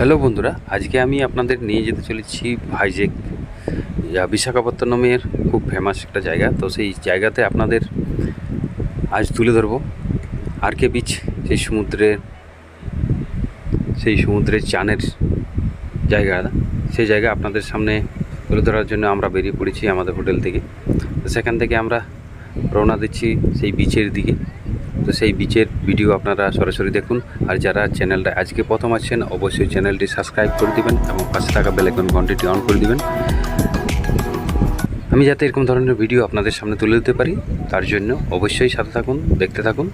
Hello বন্ধুরা, আজকে আমি আপনাদের নিয়ে যেতে চলেছি ভাইজেক। যা বিশাখাপত্তনমের খুব ফেমাস একটা জায়গা। তো সেই জায়গাতে আপনাদের আজ তুলে ধরবো আর কে বিচ সেই সমুদ্রের সেই সমুদ্রের চানের জায়গা। সেই জায়গা আপনাদের সামনে তুলে ধরার জন্য আমরা বেরিয়ে পড়েছি আমাদের হোটেল থেকে। সেখান থেকে আমরা রওনা দিচ্ছি সেই বিচের দিকে। তো সেই বিচের ভিডিও আপনারা সরাসরি দেখুন। আর যারা চ্যানেলটা আজকে প্রথম আছেন, অবশ্যই চ্যানেলটি সাবস্ক্রাইব করে দিবেন এবং পাশে থাকা বেলাইকন ঘন্টিটি অন করে দিবেন। আমি যাতে এরকম ধরনের ভিডিও আপনাদের সামনে তুলে দিতে পারি, তার জন্য অবশ্যই সাথে থাকুন, দেখতে থাকুন।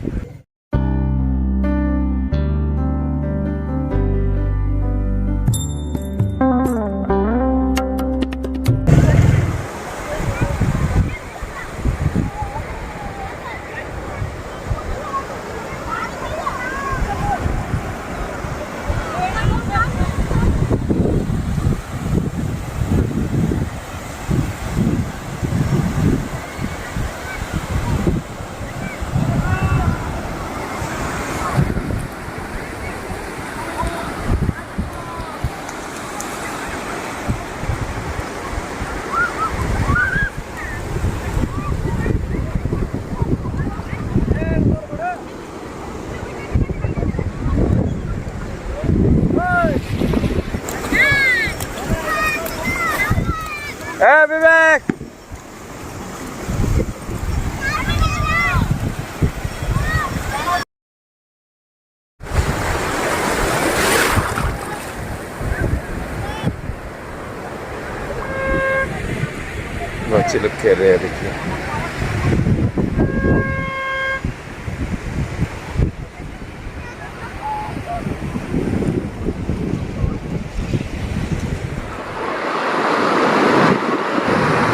बच्चे लोग खेल रहे हैं देखिए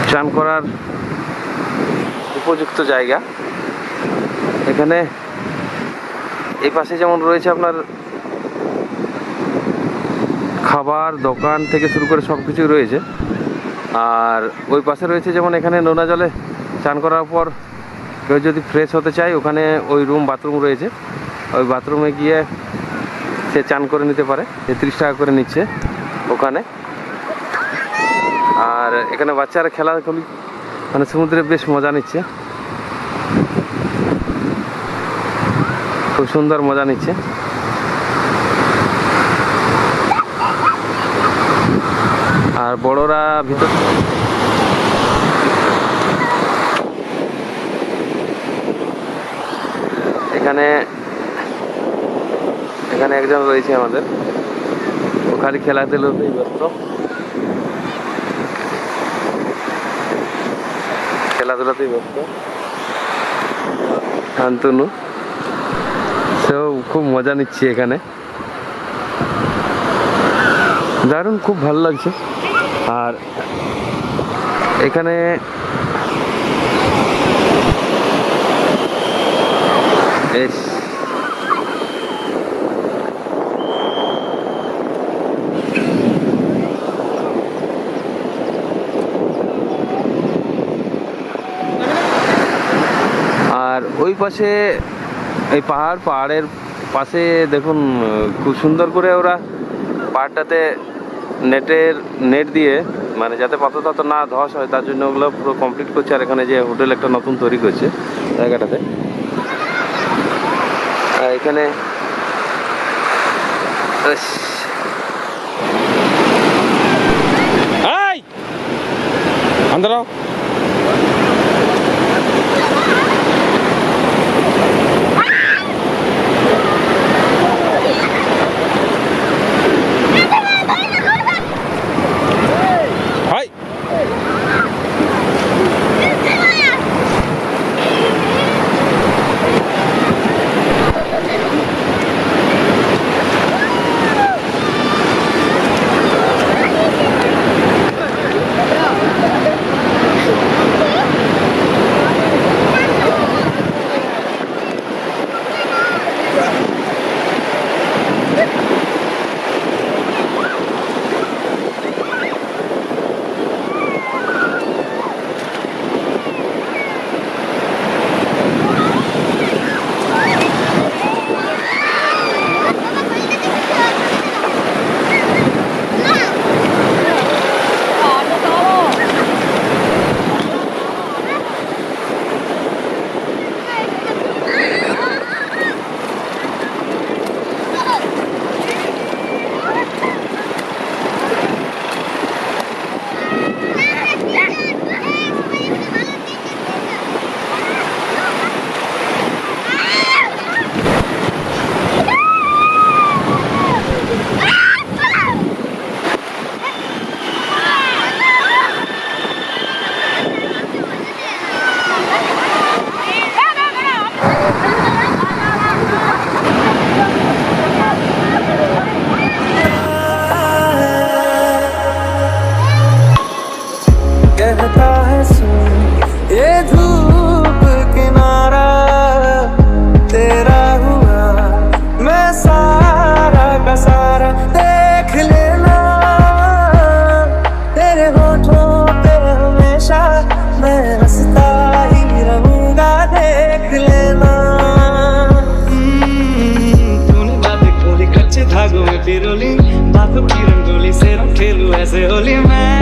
চান করার উপযুক্ত জায়গা এখানে এই পাশে যেমন রয়েছে আপনার খাবার দোকান থেকে শুরু করে সব কিছুই রয়েছে আর ওই পাশে রয়েছে যেমন এখানে নোনা জলে চান করার পর কেউ যদি ফ্রেশ হতে চায়, ওখানে ওই রুম বাথরুম রয়েছে। ওই বাথরুমে গিয়ে সে চান করে নিতে পারে। তেত্রিশ টাকা করে নিচ্ছে ওখানে। আর এখানে বাচ্চারা খেলাধুলি মানে সমুদ্রে বেশ মজা নিচ্ছে। খুব সুন্দর মজা নিচ্ছে। আর বড়রা ভিতর এখানে এখানে একজন রয়েছে আমাদের। ও খালি খেলাধুলোতেই ব্যস্ত খেলাধুলাতেই ব্যস্ত শান্তনু। সেও খুব মজা নিচ্ছে এখানে। দারুণ, খুব ভালো লাগছে। আর এখানে আর ওই পাশে এই পাহাড়, পাহাড়ের পাশে দেখুন, খুব সুন্দর করে ওরা পাহাড়টাতে নেটের নেট দিয়ে মানে যাতে টাথর না ধস হয় তার জন্য ওগুলো পুরো কমপ্লিট করছে। আর এখানে যে হোটেল একটা নতুন তৈরি করছে জায়গাটাতে। এখানে ইস, हाथ की रंगोली से रंग खेलू ऐसे होली मैं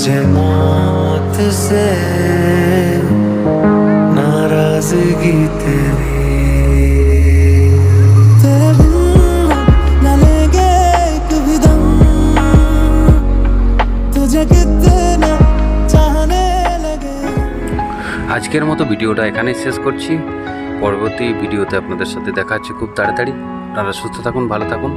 मुझे मौत से नाराजगी तेरी तेरे बिन न लेंगे एक भी दम तुझे कितना चाहने लगे আজকের মতো ভিডিওটা এখানেই শেষ করছি পরবর্তী ভিডিওতে আপনাদের সাথে দেখা হচ্ছে খুব তাড়াতাড়ি আপনারা সুস্থ থাকুন ভালো থাকুন